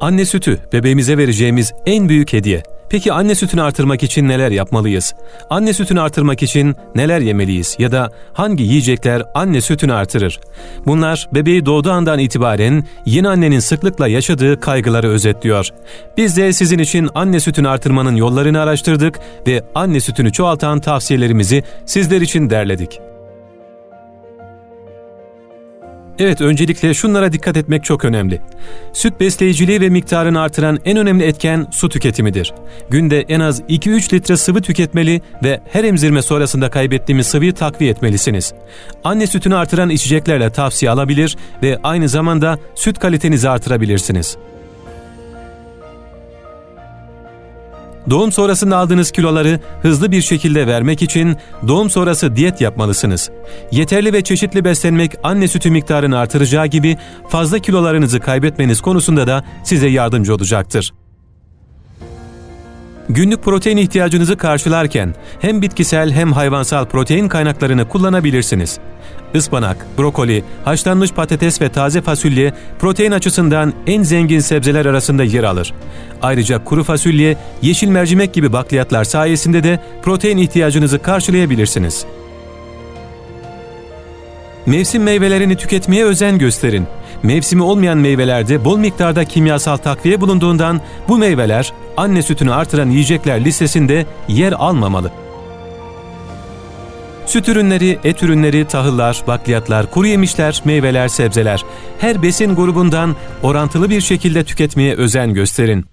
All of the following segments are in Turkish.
Anne sütü bebeğimize vereceğimiz en büyük hediye. Peki anne sütünü artırmak için neler yapmalıyız? Anne sütünü artırmak için neler yemeliyiz ya da hangi yiyecekler anne sütünü artırır? Bunlar bebeği doğduğu andan itibaren yeni annenin sıklıkla yaşadığı kaygıları özetliyor. Biz de sizin için anne sütünü artırmanın yollarını araştırdık ve anne sütünü çoğaltan tavsiyelerimizi sizler için derledik. Evet, öncelikle şunlara dikkat etmek çok önemli. Süt besleyiciliği ve miktarını artıran en önemli etken su tüketimidir. Günde en az 2-3 litre sıvı tüketmeli ve her emzirme sonrasında kaybettiğimiz sıvıyı takviye etmelisiniz. Anne sütünü artıran içeceklerle tavsiye alabilir ve aynı zamanda süt kalitenizi artırabilirsiniz. Doğum sonrasında aldığınız kiloları hızlı bir şekilde vermek için doğum sonrası diyet yapmalısınız. Yeterli ve çeşitli beslenmek anne sütü miktarını artıracağı gibi fazla kilolarınızı kaybetmeniz konusunda da size yardımcı olacaktır. Günlük protein ihtiyacınızı karşılarken hem bitkisel hem hayvansal protein kaynaklarını kullanabilirsiniz. Ispanak, brokoli, haşlanmış patates ve taze fasulye protein açısından en zengin sebzeler arasında yer alır. Ayrıca kuru fasulye, yeşil mercimek gibi bakliyatlar sayesinde de protein ihtiyacınızı karşılayabilirsiniz. Mevsim meyvelerini tüketmeye özen gösterin. Mevsimi olmayan meyvelerde bol miktarda kimyasal takviye bulunduğundan bu meyveler anne sütünü artıran yiyecekler listesinde yer almamalı. Süt ürünleri, et ürünleri, tahıllar, bakliyatlar, kuru yemişler, meyveler, sebzeler her besin grubundan orantılı bir şekilde tüketmeye özen gösterin.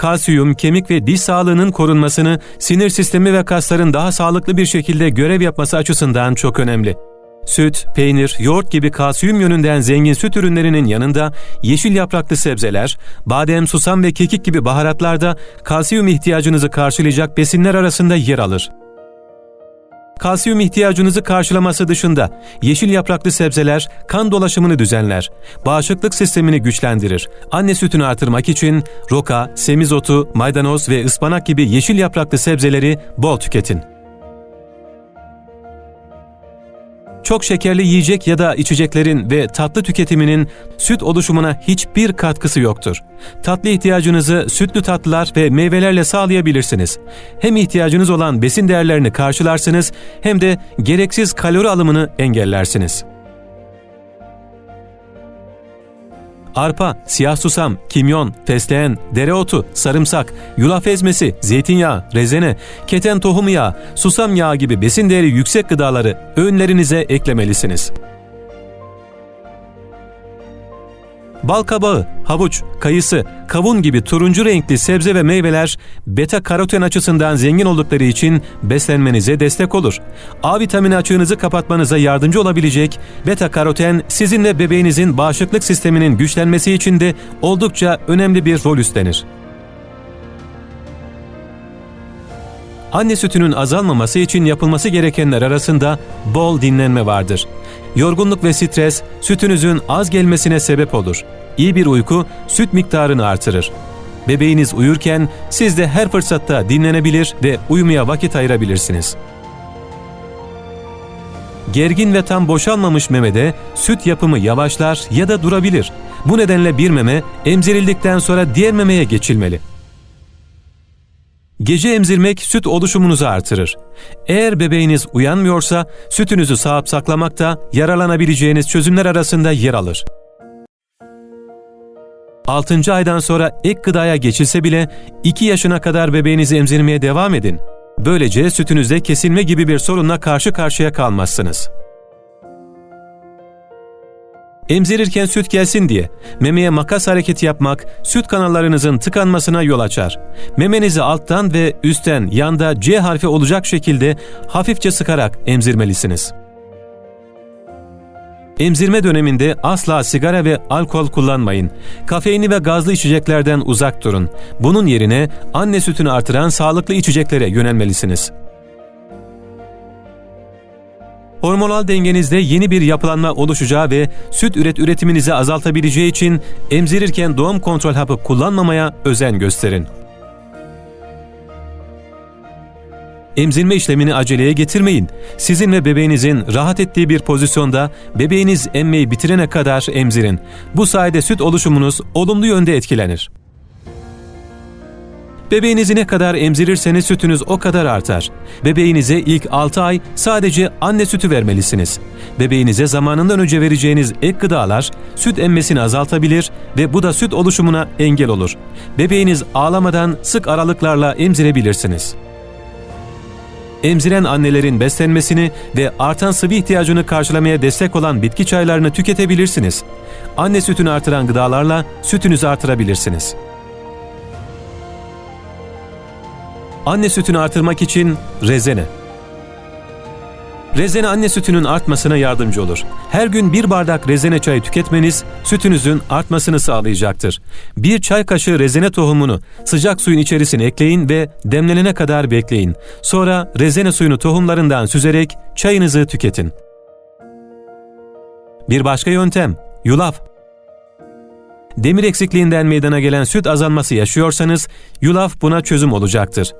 kalsiyum, kemik ve diş sağlığının korunmasını, sinir sistemi ve kasların daha sağlıklı bir şekilde görev yapması açısından çok önemli. Süt, peynir, yoğurt gibi kalsiyum yönünden zengin süt ürünlerinin yanında yeşil yapraklı sebzeler, badem, susam ve kekik gibi baharatlarda kalsiyum ihtiyacınızı karşılayacak besinler arasında yer alır. Kalsiyum ihtiyacınızı karşılaması dışında yeşil yapraklı sebzeler kan dolaşımını düzenler, bağışıklık sistemini güçlendirir. Anne sütünü artırmak için roka, semizotu, maydanoz ve ıspanak gibi yeşil yapraklı sebzeleri bol tüketin. Çok şekerli yiyecek ya da içeceklerin ve tatlı tüketiminin süt oluşumuna hiçbir katkısı yoktur. Tatlı ihtiyacınızı sütlü tatlılar ve meyvelerle sağlayabilirsiniz. Hem ihtiyacınız olan besin değerlerini karşılarsınız hem de gereksiz kalori alımını engellersiniz. Arpa, siyah susam, kimyon, fesleğen, dereotu, sarımsak, yulaf ezmesi, zeytinyağı, rezene, keten tohumu yağı, susam yağı gibi besin değeri yüksek gıdaları öğünlerinize eklemelisiniz. Bal kabağı, havuç, kayısı, kavun gibi turuncu renkli sebze ve meyveler beta karoten açısından zengin oldukları için beslenmenize destek olur. A vitamini açığınızı kapatmanıza yardımcı olabilecek beta karoten sizinle bebeğinizin bağışıklık sisteminin güçlenmesi için de oldukça önemli bir rol üstlenir. Anne sütünün azalmaması için yapılması gerekenler arasında bol dinlenme vardır. Yorgunluk ve stres sütünüzün az gelmesine sebep olur. İyi bir uyku süt miktarını artırır. Bebeğiniz uyurken siz de her fırsatta dinlenebilir ve uyumaya vakit ayırabilirsiniz. Gergin ve tam boşalmamış memede süt yapımı yavaşlar ya da durabilir. Bu nedenle bir meme emzirildikten sonra diğer memeye geçilmeli. Gece emzirmek süt oluşumunuzu artırır. Eğer bebeğiniz uyanmıyorsa sütünüzü sağıp saklamakta yararlanabileceğiniz çözümler arasında yer alır. 6. aydan sonra ek gıdaya geçilse bile 2 yaşına kadar bebeğinizi emzirmeye devam edin. Böylece sütünüzde kesilme gibi bir sorunla karşı karşıya kalmazsınız. Emzirirken süt gelsin diye memeye makas hareketi yapmak süt kanallarınızın tıkanmasına yol açar. Memenizi alttan ve üstten yanda C harfi olacak şekilde hafifçe sıkarak emzirmelisiniz. Emzirme döneminde asla sigara ve alkol kullanmayın. Kafeini ve gazlı içeceklerden uzak durun. Bunun yerine anne sütünü artıran sağlıklı içeceklere yönelmelisiniz. Hormonal dengenizde yeni bir yapılanma oluşacağı ve süt üret üretiminizi azaltabileceği için emzirirken doğum kontrol hapı kullanmamaya özen gösterin. Emzirme işlemini aceleye getirmeyin. Sizin ve bebeğinizin rahat ettiği bir pozisyonda bebeğiniz emmeyi bitirene kadar emzirin. Bu sayede süt oluşumunuz olumlu yönde etkilenir. Bebeğinizi ne kadar emzirirseniz sütünüz o kadar artar. Bebeğinize ilk 6 ay sadece anne sütü vermelisiniz. Bebeğinize zamanından önce vereceğiniz ek gıdalar süt emmesini azaltabilir ve bu da süt oluşumuna engel olur. Bebeğiniz ağlamadan sık aralıklarla emzirebilirsiniz. Emziren annelerin beslenmesini ve artan sıvı ihtiyacını karşılamaya destek olan bitki çaylarını tüketebilirsiniz. Anne sütünü artıran gıdalarla sütünüzü artırabilirsiniz. Anne sütünü artırmak için rezene. Rezene anne sütünün artmasına yardımcı olur. Her gün bir bardak rezene çayı tüketmeniz sütünüzün artmasını sağlayacaktır. Bir çay kaşığı rezene tohumunu sıcak suyun içerisine ekleyin ve demlenene kadar bekleyin. Sonra rezene suyunu tohumlarından süzerek çayınızı tüketin. Bir başka yöntem, yulaf. Demir eksikliğinden meydana gelen süt azalması yaşıyorsanız yulaf buna çözüm olacaktır.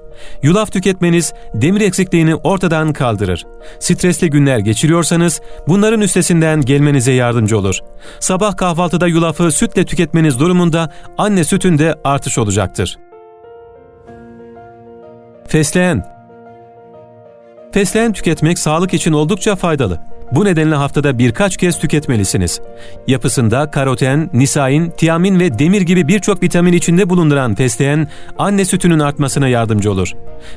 Yulaf tüketmeniz demir eksikliğini ortadan kaldırır. Stresli günler geçiriyorsanız bunların üstesinden gelmenize yardımcı olur. Sabah kahvaltıda yulafı sütle tüketmeniz durumunda anne sütünde artış olacaktır. Fesleğen Fesleğen tüketmek sağlık için oldukça faydalı. Bu nedenle haftada birkaç kez tüketmelisiniz. Yapısında karoten, nisain, tiamin ve demir gibi birçok vitamin içinde bulunduran fesleğen, anne sütünün artmasına yardımcı olur.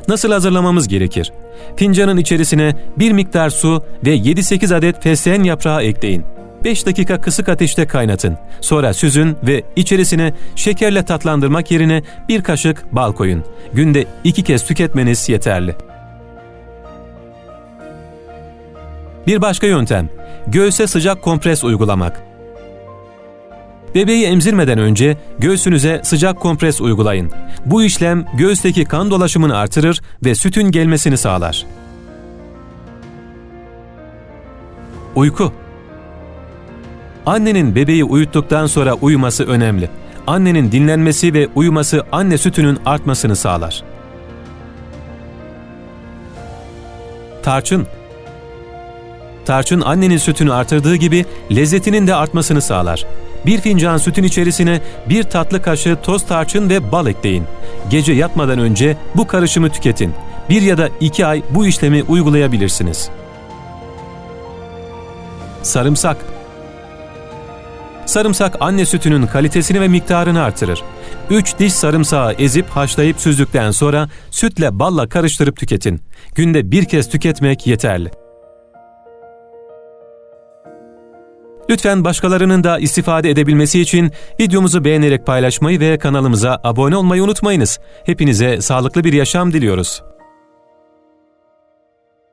Nasıl hazırlamamız gerekir? Fincanın içerisine bir miktar su ve 7-8 adet fesleğen yaprağı ekleyin. 5 dakika kısık ateşte kaynatın. Sonra süzün ve içerisine şekerle tatlandırmak yerine bir kaşık bal koyun. Günde 2 kez tüketmeniz yeterli. Bir başka yöntem, göğüse sıcak kompres uygulamak. Bebeği emzirmeden önce göğsünüze sıcak kompres uygulayın. Bu işlem göğüsteki kan dolaşımını artırır ve sütün gelmesini sağlar. Uyku Annenin bebeği uyuttuktan sonra uyuması önemli. Annenin dinlenmesi ve uyuması anne sütünün artmasını sağlar. Tarçın Tarçın annenin sütünü artırdığı gibi lezzetinin de artmasını sağlar. Bir fincan sütün içerisine bir tatlı kaşığı toz tarçın ve bal ekleyin. Gece yatmadan önce bu karışımı tüketin. Bir ya da iki ay bu işlemi uygulayabilirsiniz. Sarımsak Sarımsak anne sütünün kalitesini ve miktarını artırır. 3 diş sarımsağı ezip haşlayıp süzdükten sonra sütle balla karıştırıp tüketin. Günde bir kez tüketmek yeterli. Lütfen başkalarının da istifade edebilmesi için videomuzu beğenerek paylaşmayı ve kanalımıza abone olmayı unutmayınız. Hepinize sağlıklı bir yaşam diliyoruz.